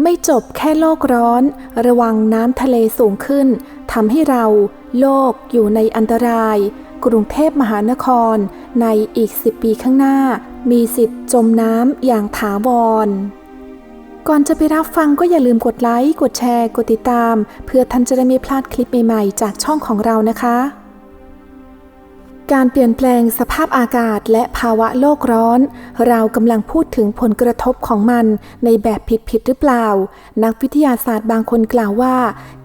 ไม่จบแค่โลกร้อน ระวังน้ำทะเลสูงขึ้นทำให้เราโลกอยู่ในอันตราย กรุงเทพมหานครในอีก 10 ปีข้างหน้า มีสิทธิ์จมน้ำอย่างถาวร ก่อนจะไปรับฟังก็อย่าลืมกดไลค์ กดแชร์ กดติดตาม เพื่อท่านจะได้ไม่พลาดคลิปใหม่ ๆ จากช่องของเรานะคะ การเปลี่ยนแปลงสภาพอากาศและภาวะโลกร้อน เรากำลังพูดถึงผลกระทบของมันในแบบผิดๆหรือเปล่า นักวิทยาศาสตร์บางคนกล่าวว่า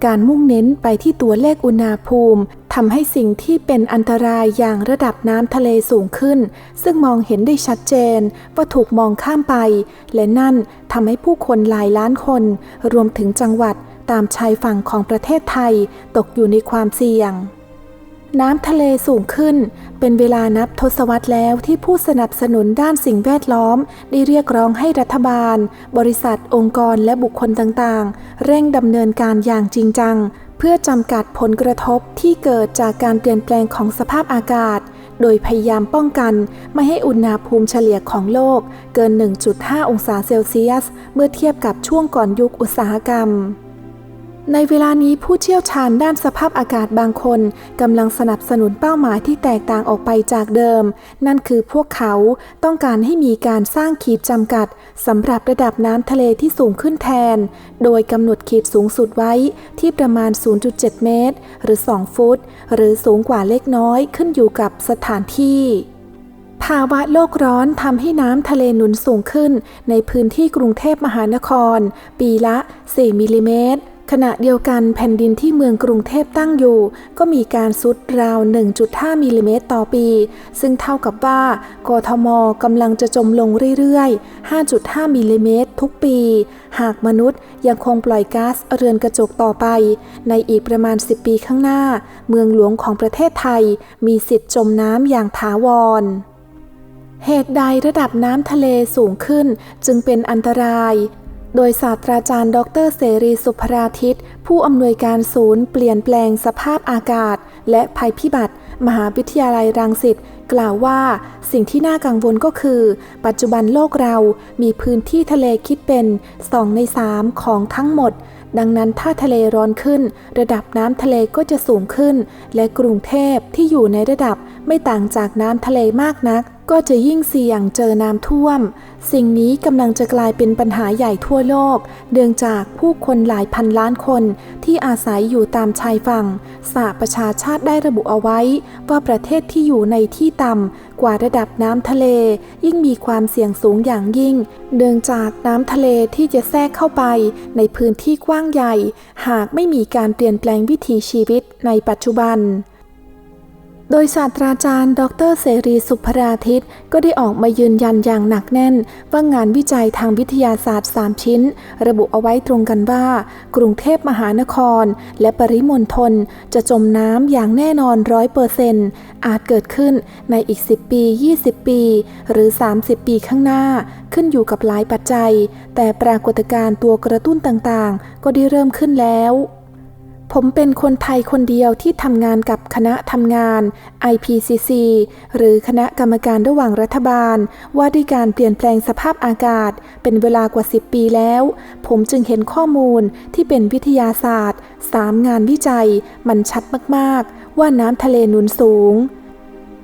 การมุ่งเน้นไปที่ตัวเลขอุณหภูมิทำให้สิ่งที่เป็นอันตรายอย่างระดับน้ำทะเลสูงขึ้น ซึ่งมองเห็นได้ชัดเจนว่าถูกมองข้ามไป และนั่นทำให้ผู้คนหลายล้านคน รวมถึงจังหวัดตามชายฝั่งของประเทศไทย ตกอยู่ในความเสี่ยง น้ำทะเลสูงขึ้น เป็นเวลานับทศวรรษแล้วที่ผู้สนับสนุนด้านสิ่งแวดล้อม ได้เรียกร้องให้รัฐบาล บริษัท องค์กรและบุคคลต่างๆ เร่งดำเนินการอย่างจริงจัง เพื่อจำกัดผลกระทบที่เกิดจากการเปลี่ยนแปลงของสภาพอากาศ โดยพยายามป้องกัน ไม่ให้อุณหภูมิเฉลี่ยของโลก เกิน 1.5 องศาเซลเซียส เมื่อเทียบกับช่วงก่อนยุคอุตสาหกรรม ในเวลานี้ผู้เชี่ยวชาญด้านสภาพอากาศบางคนกำลังสนับสนุนเป้าหมายที่แตกต่างออกไปจากเดิม นั่นคือพวกเขาต้องการให้มีการสร้างขีดจำกัดสำหรับระดับน้ำทะเลที่สูงขึ้นแทน โดยกำหนดขีดสูงสุดไว้ที่ประมาณ 0.7 เมตร หรือ 2 ฟุต หรือสูงกว่าเล็กน้อยขึ้นอยู่กับสถานที่ภาวะโลกร้อนทำให้น้ำทะเลหนุนสูงขึ้นในพื้นที่กรุงเทพมหานคร ปีละ 4 มิลลิเมตร ขณะเดียวกันแผ่นดินที่เมืองกรุงเทพตั้งอยู่ ก็มีการซุดราว 1.5 มิลลิเมตรต่อปี ซึ่งเท่ากับว่ากทมกำลังจะจมลงเรื่อยๆ 5.5 มิลลิเมตรทุกปี หากมนุษย์ยังคงปล่อยก๊าซเรือนกระจกต่อไป ในอีกประมาณ 10 ปีข้างหน้า เมืองหลวงของประเทศไทย มีสิทธิ์จมน้ำอย่างถาวรเหตุใดระดับน้ำทะเลสูงขึ้นจึงเป็นอันตราย โดยศาสตราจารย์ ดรเสรีสุภราทิต ผู้อำนวยการศูนย์เปลี่ยนแปลงสภาพอากาศ และภัยพิบัติ มหาวิทยาลัยรังสิตกล่าวว่าสิ่งที่น่ากังวลก็คือ ปัจจุบันโลกเรามีพื้นที่ทะเลคิดเป็น 2 ใน 3 ของทั้งหมด ดังนั้นถ้าทะเลร้อนขึ้น ระดับน้ำทะเลก็จะสูงขึ้น และกรุงเทพที่อยู่ในระดับไม่ต่างจากน้ำทะเลมากนัก ก็จะยิ่งเสี่ยงเจอน้ำท่วม สิ่งนี้กำลังจะกลายเป็นปัญหาใหญ่ทั่วโลก เนื่องจากผู้คนหลายพันล้านคนที่อาศัยอยู่ตามชายฝั่งสหประชาชาติได้ระบุเอาไว้ ว่าประเทศที่อยู่ในที่ต่ำกว่าระดับน้ำทะเล ยิ่งมีความเสี่ยงสูงอย่างยิ่ง เนื่องจากน้ำทะเลที่จะแทรกเข้าไปในพื้นที่กว้างใหญ่ หากไม่มีการเปลี่ยนแปลงวิถีชีวิตในปัจจุบัน โดยศาสตราจารย์ ดรเสรีสุภราทิตก็ได้ออกมายืนยันอย่างหนักแน่น ว่างานวิจัยทางวิทยาศาสตร์ 3 ชิ้น ระบุเอาไว้ตรงกันว่า กรุงเทพมหานคร และปริมณฑลจะจมน้ำอย่างแน่นอนร้อยเปอร์เซนต์อาจเกิดขึ้นในอีก 10 ปี 20 ปี หรือ 30 ปีข้างหน้า ขึ้นอยู่กับหลายปัจจัย แต่ปรากฏการณ์ตัวกระตุ้นต่างๆ ก็ได้เริ่มขึ้นแล้ว ผมเป็นคนไทยคนเดียวที่ทำงานกับคณะทำงาน IPCC หรือคณะกรรมการระหว่างรัฐบาล ว่าด้วยการเปลี่ยนแปลงสภาพอากาศ เป็นเวลากว่า 10 ปีแล้ว ผมจึงเห็นข้อมูลที่เป็นวิทยาศาสตร์ 3 งานวิจัย มันชัดมาก ๆ ว่าน้ำทะเลหนุนสูง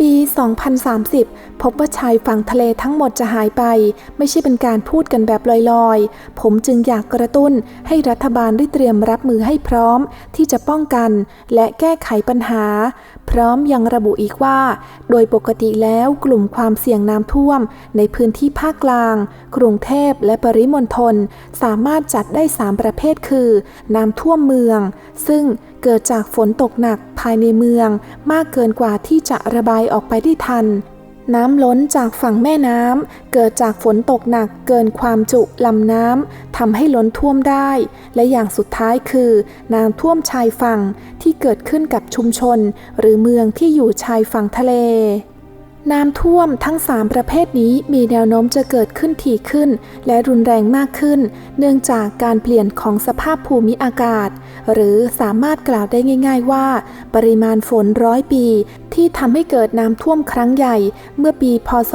2030 พบว่าชายฝั่งทะเลทั้งหมดจะหายไป ไม่ใช่เป็นการพูดกันแบบลอยๆ ผมจึงอยากกระตุ้นให้รัฐบาลได้เตรียมรับมือให้พร้อม ที่จะป้องกันและแก้ไขปัญหา พร้อมยังระบุอีกว่า โดยปกติแล้วกลุ่มความเสี่ยงน้ำท่วม ในพื้นที่ภาคกลาง กรุงเทพและปริมณฑลสามารถจัดได้ 3 ประเภทคือ น้ำท่วมเมือง ซึ่งเกิดจากฝนตกหนักภายในเมือง มากเกินกว่าที่จะระบายออกไปได้ทัน น้ำล้นจากฝั่งแม่น้ำเกิดจากฝนตกหนักเกินความจุลำน้ำทำให้ล้นท่วมได้ และอย่างสุดท้ายคือ น้ำท่วมชายฝั่งที่เกิดขึ้นกับชุมชน หรือเมืองที่อยู่ชายฝั่งทะเลน้ำท่วมทั้ง 3 ประเภทนี้มีแนวโน้มจะเกิดขึ้นถี่ขึ้น และรุนแรงมากขึ้น เนื่องจากการเปลี่ยนของสภาพภูมิอากาศ หรือสามารถกล่าวได้ง่าย ๆ ว่า ปริมาณฝนร้อยปี ที่ทำให้เกิดน้ำท่วมครั้งใหญ่เมื่อปีพศ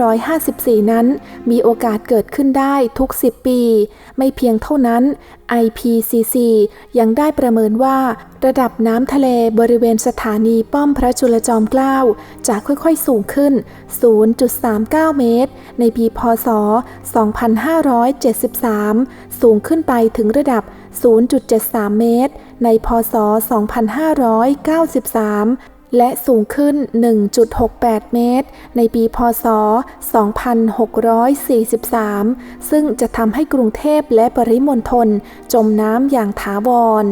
2554 นั้น มีโอกาสเกิดขึ้นได้ทุก 10 ปี ไม่เพียงเท่านั้น IPCC ยังได้ประเมินว่า ระดับน้ำทะเลบริเวณสถานีป้อมพระจุลจอมเกล้าจะค่อยๆสูงขึ้น 0.39 เมตร ในปีพศ 2573 สูงขึ้นไปถึงระดับ 0.73 เมตร ในพศ 2593 และสูงขึ้น 1.68 เมตร ในปี พศ 2643 ซึ่งจะทำให้กรุงเทพและปริมณฑลจมน้ำอย่างถาวร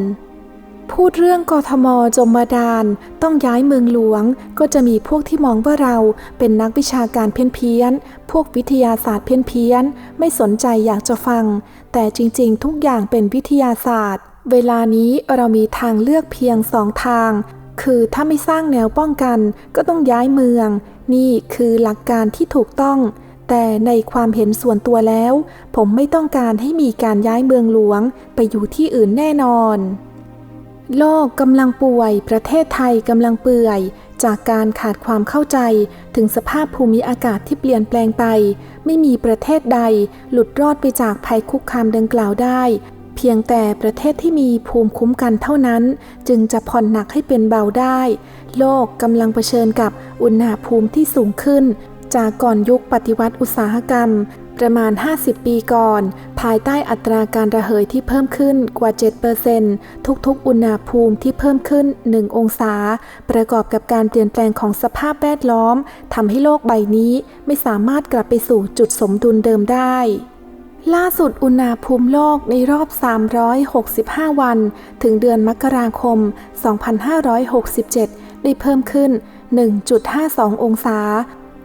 พูดเรื่องกทมจมบาดาล ต้องย้ายเมืองหลวง ก็จะมีพวกที่มองว่าเราเป็นนักวิชาการเพี้ยนๆ พวกวิทยาศาสตร์เพี้ยนๆ ไม่สนใจอยากจะฟัง แต่จริงๆ ทุกอย่างเป็นวิทยาศาสตร์ เวลานี้เรามีทางเลือกเพียงสองทาง คือถ้าไม่สร้างแนวป้องกันก็ต้องย้ายเมือง นี่คือหลักการที่ถูกต้อง แต่ในความเห็นส่วนตัวแล้ว ผมไม่ต้องการให้มีการย้ายเมืองหลวงไปอยู่ที่อื่นแน่นอน โลกกำลังป่วย ประเทศไทยกำลังเปื่อย จากการขาดความเข้าใจ ถึงสภาพภูมิอากาศที่เปลี่ยนแปลงไป ไม่มีประเทศใด หลุดรอดไปจากภัยคุกคามดังกล่าวได้ เพียงแต่ประเทศที่มีภูมิคุ้มกันเท่านั้น จึงจะผ่อนหนักให้เป็นเบาได้ โลกกำลังเผชิญกับอุณหภูมิที่สูงขึ้น จากก่อนยุคปฏิวัติอุตสาหกรรม ประมาณ 50 ปีก่อน ภายใต้อัตราการระเหยที่เพิ่มขึ้นกว่า 7%ทุกๆ อุณหภูมิที่เพิ่มขึ้น 1 องศา ประกอบกับการเปลี่ยนแปลงของสภาพแวดล้อมทำให้โลกใบนี้ไม่สามารถกลับไปสู่จุดสมดุลเดิมได้ ล่าสุดอุณหภูมิโลกในรอบ 365 วัน ถึงเดือนมกราคม 2567 ได้เพิ่มขึ้น 1.52 องศา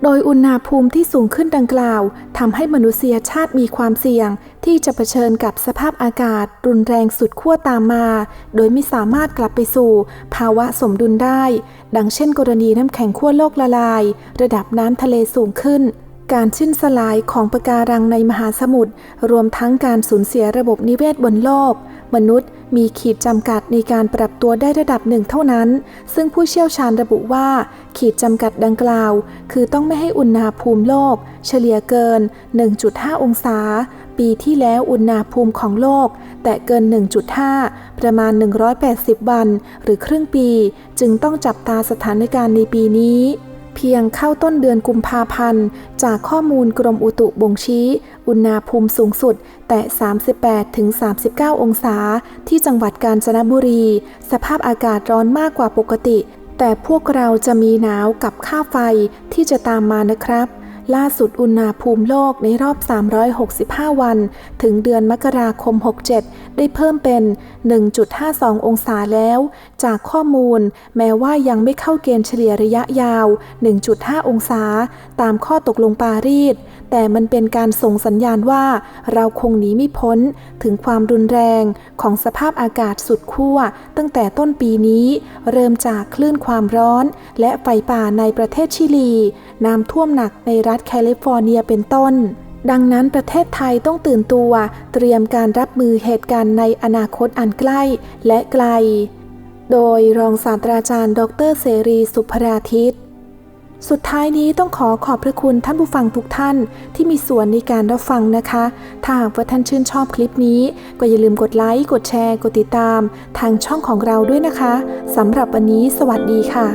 โดยอุณหภูมิที่สูงขึ้นดังกล่าวทำให้มนุษยชาติมีความเสี่ยง ที่จะเผชิญกับสภาพอากาศ รุนแรงสุดขั้วตามมา โดยไม่สามารถกลับไปสู่ ภาวะสมดุลได้ ดังเช่นกรณีน้ำแข็งขั้วโลกละลาย ระดับน้ำทะเลสูงขึ้น การสิ้นสลายของปะการังในมหาสมุทรรวมทั้งการสูญเสียระบบนิเวศบนโลก มนุษย์มีขีดจำกัดในการปรับตัวได้ระดับหนึ่งเท่านั้น ซึ่งผู้เชี่ยวชาญระบุว่า ขีดจำกัดดังกล่าว คือต้องไม่ให้อุณหภูมิโลก เฉลี่ยเกิน 1.5 องศา ปีที่แล้วอุณหภูมิของโลก แต่เกิน 1.5 ประมาณ 180 วัน หรือครึ่งปี จึงต้องจับตาสถานการณ์ในปีนี้ เพียงเข้าต้นเดือนกุมภาพันธ์ จากข้อมูลกรมอุตุบ่งชี้ อุณหภูมิสูงสุด แต่ 38-39 องศา ที่จังหวัดกาญจนบุรี สภาพอากาศร้อนมากกว่าปกติ แต่พวกเราจะมีหนาวกับค่าไฟที่จะตามมานะครับ ล่าสุดอุณหภูมิโลกในรอบ 365 วัน ถึงเดือนมกราคม 67 ได้เพิ่มเป็น 1.52 องศาแล้ว จากข้อมูล แม้ว่ายังไม่เข้าเกณฑ์เฉลี่ยระยะยาว 1.5 องศา ตามข้อตกลงปารีส แต่มันเป็นการส่งสัญญาณว่า เราคงหนีไม่พ้น ถึงความรุนแรงของสภาพอากาศสุดขั้ว ตั้งแต่ต้นปีนี้ เริ่มจากคลื่นความร้อน และไฟป่าในประเทศชิลี น้ำท่วมหนักในรัฐแคลิฟอร์เนียเป็นต้น ดังนั้นประเทศไทยต้องตื่นตัว เตรียมการรับมือเหตุการณ์ในอนาคตอันใกล้และไกล โดยรองศาสตราจารย์ ดรเสรีสุภราทิตสุดท้ายนี้ต้องขอขอบพระคุณท่านผู้ฟังทุกท่านที่มีส่วนในการรับฟังนะคะ ถ้าหากว่าท่านชื่นชอบคลิปนี้ ก็อย่าลืมกดไลค์ กดแชร์ กดติดตาม ทางช่องของเราด้วยนะคะสำหรับวันนี้สวัสดีค่ะ